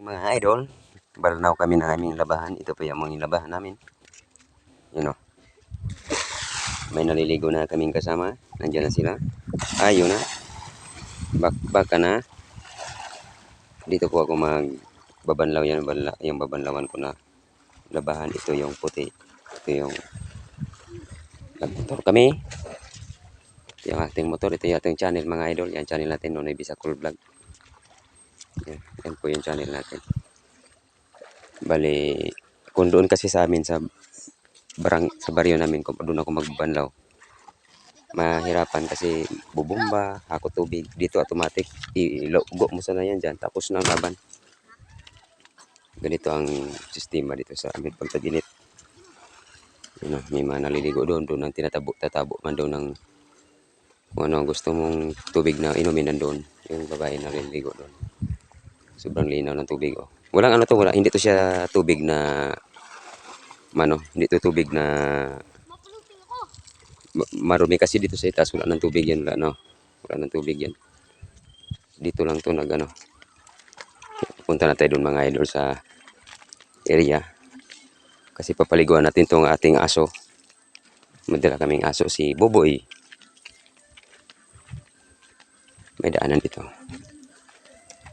Mga idol, balanaw kami ng aming labahan. Ito pa yung mga labahan namin. Yun o. May naliligo na kaming kasama. Nandiyan na sila. Ayaw na. Bak baka na. Dito po ako magbabanlaw yan. Yung babanlawan ko na labahan. Ito yung puti. Ito yung nagmotor kami. Ito yung ating motor. Ito yung ating channel mga idol. Yan channel natin. Nonoy Bisacol Vlog. Yan, yan po yung channel natin. Bali, kung doon kasi sa amin sa barang sa baryo namin kung doon ako magbanlaw. Mahirapan kasi bubumba, ako tubig. Dito automatic, ilogo mo sana yan dyan. Tapos na laban. Ganito ang sistema dito sa amin pag taginit. Yun, o, may mga naliligo doon. Doon ang tinatabo, tatabo man doon ng kung ano gusto mong tubig na inumin nandun. Yung babae na naliligo doon. Sobrang linaw ng tubig oh. Walang ano to, wala, hindi to siya tubig na mano, hindi to tubig na ma- marumi kasi dito sa itaas wala ng tubig yan, wala no. Wala ng tubig yan. Dito lang to nag ano. Punta na tayo doon mga idol sa area. Kasi papaliguan natin tong ating aso. Madala kaming aso si Boboy. May daanan dito.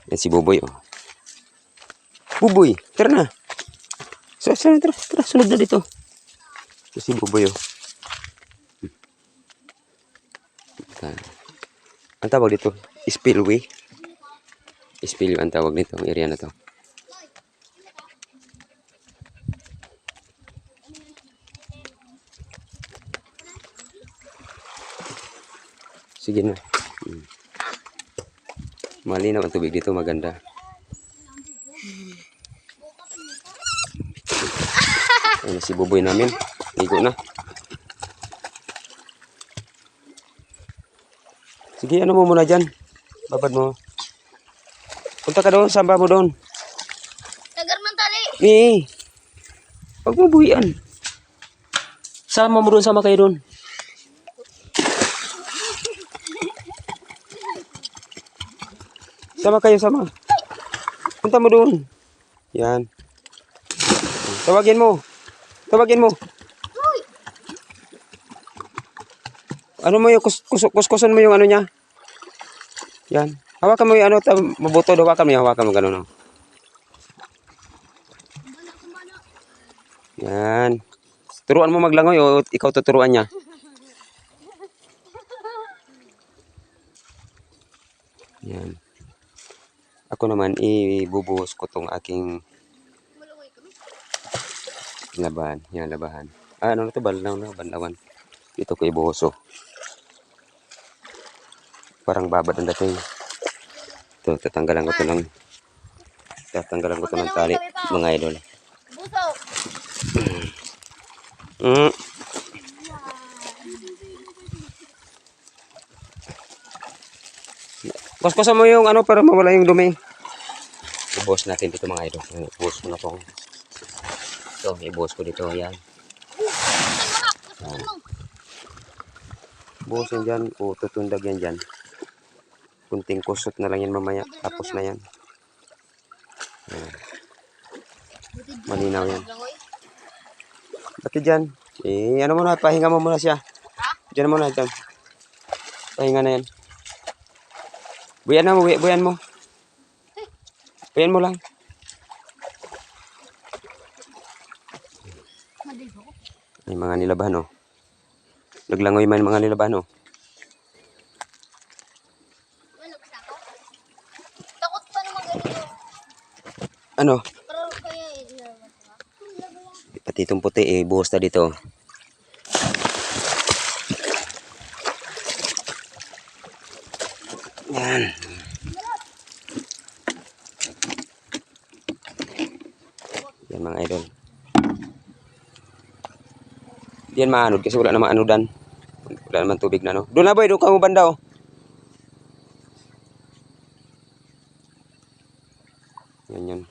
Yan si Boboy, oh. Boboy, tara na. Sa, sa, tara, tara, sunod na dito. Ito si Boboy, oh. Ang tawag dito, spillway. Spillway ang tawag nito, area na to. Sige na. Malinaw ang tubig dito, maganda. Ayun na si buboy namin. Ligo na. Sige, ano mo muna dyan? Babad mo. Punta ka doon, samba mo doon. Tagar man tali. Eh, pag mabuhian. Sama mo doon, sama kayo doon. Sama kayo, sama. Punta mo doon. Yan. Tawagin mo. Tawagin mo. Ano mo yung kus kus kuskusan mo yung ano niya? Yan. Hawakan mo yung ano, mabuto, hawakan mo yung hawakan mo ganun. oh. Yan. Turuan mo maglangoy o ikaw tuturuan niya. Yan. Ako naman, ibubuhos ko tong aking labahan. Yan, labahan. Ah, ano na to? Banlaw na, banlawan. Dito ko ibuhos, oh. Parang babad ang dating. Ito, tatanggalan ko to ng tatanggalan ko to ng tali, mga idol. Buso. Mm. Kuskusan mo yung ano para mawala yung dumi. Ibuhos natin dito mga idol. Ibuhos ko na tong ito, ibuhos ko dito. Yan. Yan. Buhusin dyan. O tutundag yan dyan. Kunting kusot na lang yan mamaya. Tapos na yan. Yan. Malinaw yan. Bakit dyan? Eh, ano muna, pahinga mo muna siya. Diyan muna, dyan. Pahinga na yan. Buyan na mo, buy- buyan mo. Buyan mo lang. May mga nilabahan, oh. Naglangoy man mga nilabahan, oh. Ano ka. Pati itong puti, eh, buhos na dito. Yan. Yan mga idol. Yan maanod kasi wala naman anodan. Wala naman tubig na no. Doon na boy, doon ka mo banda oh. Yan yun.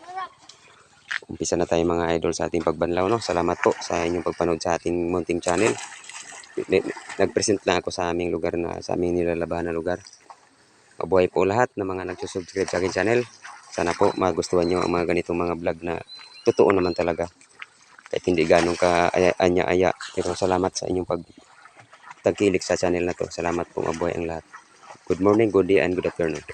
Umpisa na tayo mga idol sa ating pagbanlaw no. Salamat po sa inyong pagpanood sa ating munting channel. Nag-present lang ako sa aming lugar na sa aming nilalabahan na lugar. Mabuhay po lahat ng mga nagsusubscribe sa aking channel. Sana po magustuhan nyo ang mga ganitong mga vlog na totoo naman talaga. Kahit hindi ganong ka aya- anya-aya. Pero salamat sa inyong pag tagkilik sa channel na to. Salamat po mabuhay ang lahat. Good morning, good day, and good afternoon.